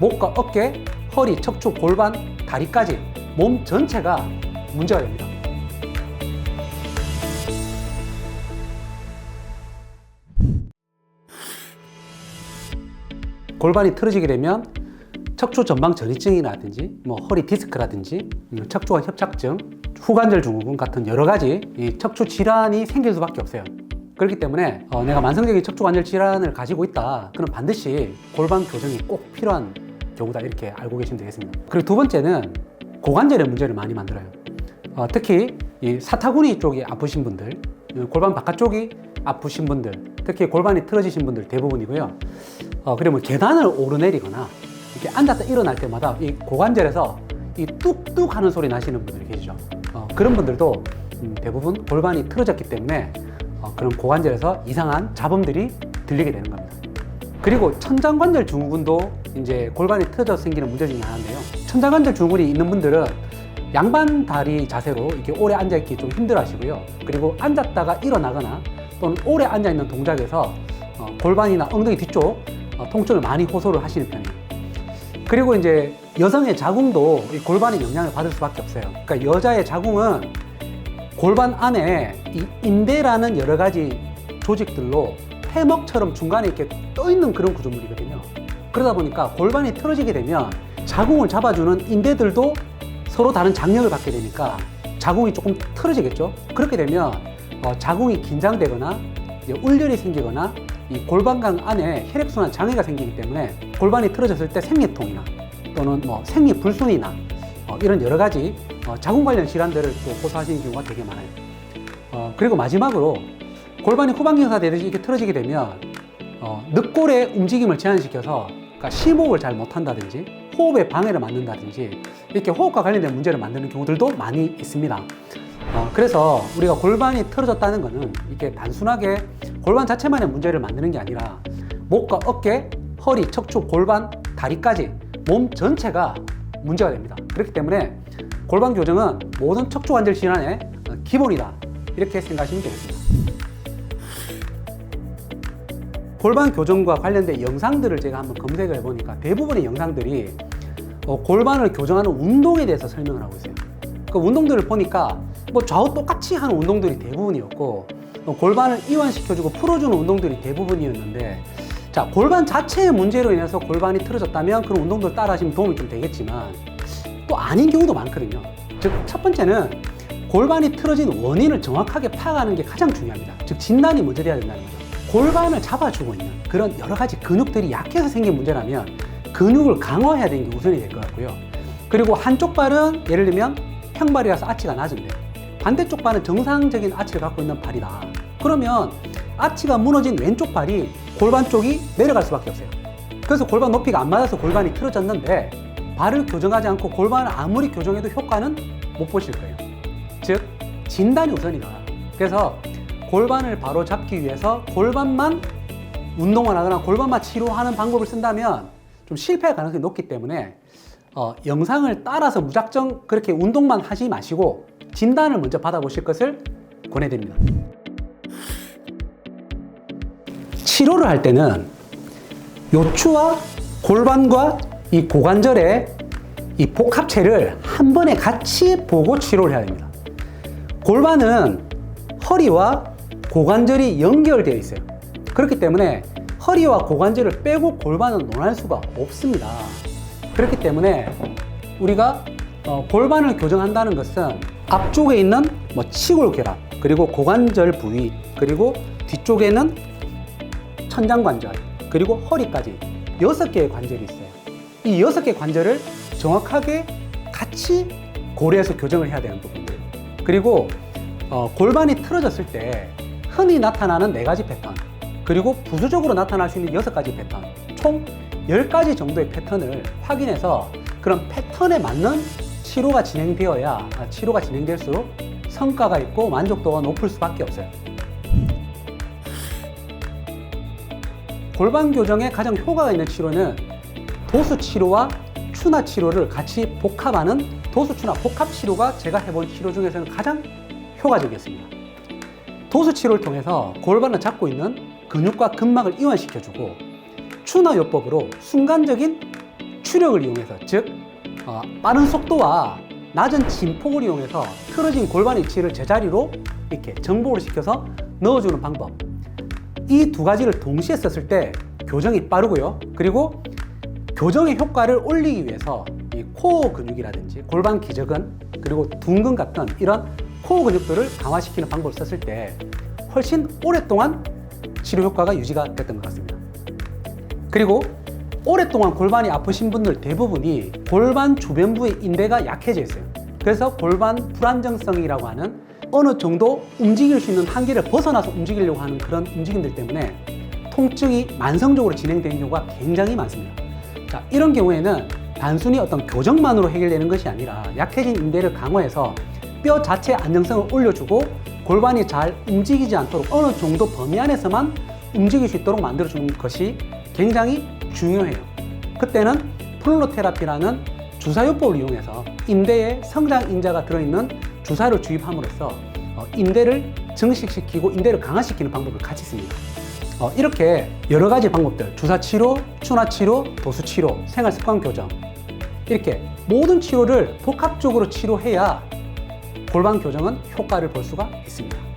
목과 어깨, 허리, 척추, 골반, 다리까지 몸 전체가 문제가 됩니다. 골반이 틀어지게 되면 척추 전방 전이증이라든지 뭐 허리 디스크라든지 음, 척추관 협착증, 후관절 증후군 같은 여러 가지 이 척추 질환이 생길 수밖에 없어요. 그렇기 때문에 어, 내가 만성적인 척추 관절 질환을 가지고 있다. 그럼 반드시 골반 교정이 꼭 필요한 경우다 이렇게 알고 계시면 되겠습니다. 그리고 두 번째는 고관절의 문제를 많이 만들어요. 어, 특히 이 사타구니 쪽이 아프신 분들, 어, 골반 바깥쪽이 아프신 분들, 특히 골반이 틀어지신 분들 대부분이고요. 어, 그리고 뭐 계단을 오르내리거나 이렇게 앉았다 일어날 때마다 이 고관절에서 이 뚝뚝 하는 소리 나시는 분들이 계시죠. 어, 그런 분들도 음, 대부분 골반이 틀어졌기 때문에 어, 그런 고관절에서 이상한 잡음들이 들리게 되는 겁니다. 그리고 천장관절 증후군도 이제 골반이 틀어져서 생기는 문제 중에 하나인데요. 천장관절 증후군이 있는 분들은 양반 다리 자세로 이렇게 오래 앉아 있기 좀 힘들어 하시고요. 그리고 앉았다가 일어나거나 또는 오래 앉아 있는 동작에서 어, 골반이나 엉덩이 뒤쪽 어, 통증을 많이 호소를 하시는 편이에요. 그리고 이제 여성의 자궁도 이 골반에 영향을 받을 수밖에 없어요. 그러니까 여자의 자궁은 골반 안에 이 인대라는 여러 가지 조직들로 해먹처럼 중간에 이렇게 떠 있는 그런 구조물이거든요. 그러다 보니까 골반이 틀어지게 되면 자궁을 잡아주는 인대들도 서로 다른 장력을 받게 되니까 자궁이 조금 틀어지겠죠. 그렇게 되면 어, 자궁이 긴장되거나 이제 울열이 생기거나 이 골반강 안에 혈액순환 장애가 생기기 때문에 골반이 틀어졌을 때 생리통이나 또는 뭐 생리 불순이나 어, 이런 여러 가지 어, 자궁 관련 질환들을 또 호소하시는 경우가 되게 많아요. 어, 그리고 마지막으로 골반이 후방경사 되듯이 이렇게 틀어지게 되면 어, 늑골의 움직임을 제한시켜서 그러니까 심호흡을 잘 못한다든지 호흡에 방해를 만든다든지 이렇게 호흡과 관련된 문제를 만드는 경우들도 많이 있습니다. 어, 그래서 우리가 골반이 틀어졌다는 것은 이렇게 단순하게 골반 자체만의 문제를 만드는 게 아니라 목과 어깨, 허리, 척추, 골반, 다리까지 몸 전체가 문제가 됩니다. 그렇기 때문에 골반 교정은 모든 척추 관절 질환의 어, 기본이다. 이렇게 생각하시면 되겠습니다. 골반 교정과 관련된 영상들을 제가 한번 검색을 해보니까 대부분의 영상들이 어, 골반을 교정하는 운동에 대해서 설명을 하고 있어요. 그 운동들을 보니까 뭐 좌우 똑같이 하는 운동들이 대부분이었고 어, 골반을 이완시켜주고 풀어주는 운동들이 대부분이었는데 자 골반 자체의 문제로 인해서 골반이 틀어졌다면 그런 운동들 따라 하시면 도움이 좀 되겠지만 또 아닌 경우도 많거든요. 즉 첫 번째는 골반이 틀어진 원인을 정확하게 파악하는 게 가장 중요합니다. 즉 진단이 먼저 돼야 된다는 거죠. 골반을 잡아주고 있는 그런 여러 가지 근육들이 약해서 생긴 문제라면 근육을 강화해야 되는 게 우선이 될 것 같고요. 그리고 한쪽 발은 예를 들면 평발이라서 아치가 낮은데 반대쪽 발은 정상적인 아치를 갖고 있는 발이다. 그러면 아치가 무너진 왼쪽 발이 골반 쪽이 내려갈 수밖에 없어요. 그래서 골반 높이가 안 맞아서 골반이 틀어졌는데 발을 교정하지 않고 골반을 아무리 교정해도 효과는 못 보실 거예요. 즉 진단이 우선이다. 그래서 골반을 바로 잡기 위해서 골반만 운동을 하거나 골반만 치료하는 방법을 쓴다면 좀 실패할 가능성이 높기 때문에 어, 영상을 따라서 무작정 그렇게 운동만 하지 마시고 진단을 먼저 받아보실 것을 권해드립니다. 치료를 할 때는 요추와 골반과 이 고관절의 이 복합체를 한 번에 같이 보고 치료를 해야 됩니다. 골반은 허리와 고관절이 연결되어 있어요. 그렇기 때문에 허리와 고관절을 빼고 골반은 논할 수가 없습니다. 그렇기 때문에 우리가 어, 골반을 교정한다는 것은 앞쪽에 있는 뭐 치골 결합 그리고 고관절 부위 그리고 뒤쪽에는 천장관절 그리고 허리까지 여섯 개의 관절이 있어요. 이 여섯 개 관절을 정확하게 같이 고려해서 교정을 해야 되는 부분들. 그리고 어, 골반이 틀어졌을 때 흔히 나타나는 네 가지 패턴, 그리고 부수적으로 나타날 수 있는 여섯 가지 패턴, 총 10가지 정도의 패턴을 확인해서 그런 패턴에 맞는 치료가 진행되어야 아, 치료가 진행될수록 성과가 있고 만족도가 높을 수밖에 없어요. 골반 교정에 가장 효과가 있는 치료는 도수 치료와 추나 치료를 같이 복합하는 도수 추나 복합 치료가 제가 해본 치료 중에서는 가장 효과적이었습니다. 도수 치료를 통해서 골반을 잡고 있는 근육과 근막을 이완시켜주고 추나 요법으로 순간적인 추력을 이용해서 즉 어, 빠른 속도와 낮은 진폭을 이용해서 틀어진 골반 위치를 제자리로 이렇게 정복을 시켜서 넣어주는 방법. 이 두 가지를 동시에 썼을 때 교정이 빠르고요. 그리고 교정의 효과를 올리기 위해서 이 코어 근육이라든지 골반 기저근 그리고 둔근 같은 이런 코어 근육들을 강화시키는 방법을 썼을 때 훨씬 오랫동안 치료 효과가 유지가 됐던 것 같습니다. 그리고 오랫동안 골반이 아프신 분들 대부분이 골반 주변부의 인대가 약해져 있어요. 그래서 골반 불안정성이라고 하는 어느 정도 움직일 수 있는 한계를 벗어나서 움직이려고 하는 그런 움직임들 때문에 통증이 만성적으로 진행되는 경우가 굉장히 많습니다. 자, 이런 경우에는 단순히 어떤 교정만으로 해결되는 것이 아니라 약해진 인대를 강화해서 뼈 자체 안정성을 올려주고 골반이 잘 움직이지 않도록 어느 정도 범위 안에서만 움직일 수 있도록 만들어주는 것이 굉장히 중요해요. 그때는 플로테라피라는 주사요법을 이용해서 인대에 성장 인자가 들어있는 주사를 주입함으로써 어, 인대를 증식시키고 인대를 강화시키는 방법을 같이 씁니다. 어, 이렇게 여러 가지 방법들, 주사 치료, 추나 치료, 도수 치료, 생활 습관 교정 이렇게 모든 치료를 복합적으로 치료해야 골반 교정은 효과를 볼 수가 있습니다.